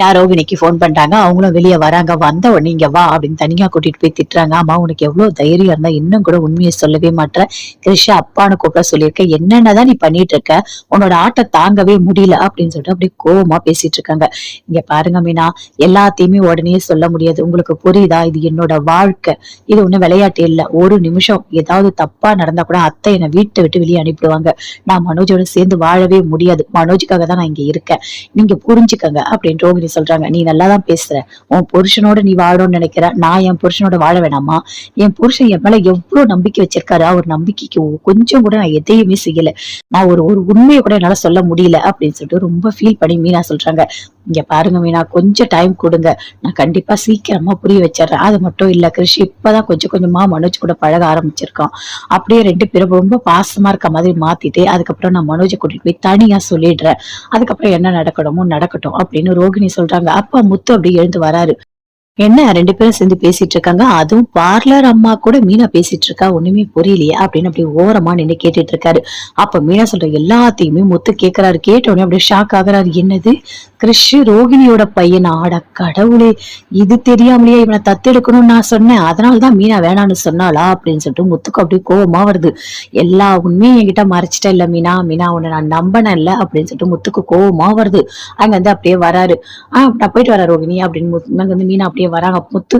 யாரோ ரோகிணிக்கு போன் பண்றாங்க. அவங்களும் வெளியே வராங்க. வந்த உடனே இங்க வா அப்படின்னு தனியா கூட்டிட்டு போய் திட்டுறாங்க. அம்மா உனக்கு எவ்வளவு தைரியம் இருந்தா இன்னும் கூட உண்மையை சொல்லவே மாட்டேன் கிருஷா அப்பான்னு கூப்பிட சொல்லியிருக்க. என்னென்னதான் நீ பண்ணிட்டு இருக்க? உன்னோட ஆட்டை தாங்கவே முடியல அப்படின்னு சொல்லிட்டு அப்படியே கோபமா பேசிட்டு இருக்காங்க. இங்க பாருங்க மீனா எல்லாத்தையுமே உடனே சொல்ல முடியாது. உங்களுக்கு புரியுதா? இது என்னோட வாழ்க்கை. இது ஒண்ணும் விளையாட்டு இல்ல. ஒரு நிமிஷம் ஏதாவது தப்பா நடந்தா கூட அத்தை என்னை வீட்டை விட்டு வெளியே அனுப்பிடுவாங்க. நான் மனோஜோட சேர்ந்து வாழவே முடியாது. மனோஜுக்காக தான் நான் இங்க இருக்கேன். நீங்க புரிஞ்சுக்கங்க அப்படின்னு ரோகிணி சொல்றாங்க. நீ நல்லா தான் பேசுற. உன் புருஷனோட நீ வாழணும்னு நினைக்கிற. நான் என் புருஷனோட வாழ வேணாமா? என் புருஷன் என் மேல எவ்வளவு நம்பிக்கை வச்சிருக்காரு. அவர் நம்பிக்கைக்கு கொஞ்சம் கூட நான் எதையுமே செய்யல. நான் ஒரு ஒரு உண்மையை கூட என்னால சொல்ல முடியல அப்படின்னு சொல்லிட்டு ரொம்ப ஃபீல் பண்ணி மீனா சொல்றாங்க. இங்க பாருங்க மீனா கொஞ்சம் டைம் கொடுங்க. நான் கண்டிப்பா சீக்கிரமா புரிய வச்சிடுறேன். அது மட்டும் இல்ல கிருஷி இப்பதான் கொஞ்சம் கொஞ்சமா மனோஜ் கூட பழக ஆரம்பிச்சிருக்கோம் அப்படியே ரெண்டு பேரும் ரொம்ப பாசமா இருக்க மாதிரி மாத்திட்டு அதுக்கப்புறம் நான் மனோஜை கூட்டிட்டு போய் தனியா சொல்லிடுறேன். அதுக்கப்புறம் என்ன நடக்கணுமோ நடக்கட்டும் அப்படின்னு ரோகிணி சொல்றாங்க. அப்பா முத்து அப்படியே எழுந்து வராரு. என்ன ரெண்டு பேரும் சேர்ந்து பேசிட்டு இருக்காங்க அதுவும் பார்லர் அம்மா கூட மீனா பேசிட்டு இருக்கா ஒண்ணுமே புரியலையே அப்படின்னு அப்படி ஓரமா நின்று கேட்டுட்டு இருக்காரு அப்ப மீனா சொல்ற எல்லாத்தையுமே முத்து கேட்கிறாரு கேட்ட உடனே அப்படியே ஷாக் ஆகுறாரு. என்னது? கிறிஷ் ரோகிணியோட பையன்? ஆட கடவுளே. இது தெரியாமலேயே இவனை தத்தெடுக்கணும்னு நான் சொன்னேன். அதனாலதான் மீனா வேணான்னு சொன்னாளா அப்படின்னு சொல்லிட்டு முத்துக்கு அப்படியே கோபமா வருது. எல்லா உண்மையும் என்கிட்ட மறைச்சிட்ட இல்ல மீனா. மீனா உன்னை நான் நம்பினேன் இல்ல அப்படின்னு சொல்லிட்டு முத்துக்கு கோபமா வருது. அங்க வந்து அப்படியே வராரு. ஆஹ் நான் போயிட்டு வரேன் ரோகிணி அப்படின்னு அங்க வந்து மீனா வராங்க. முத்து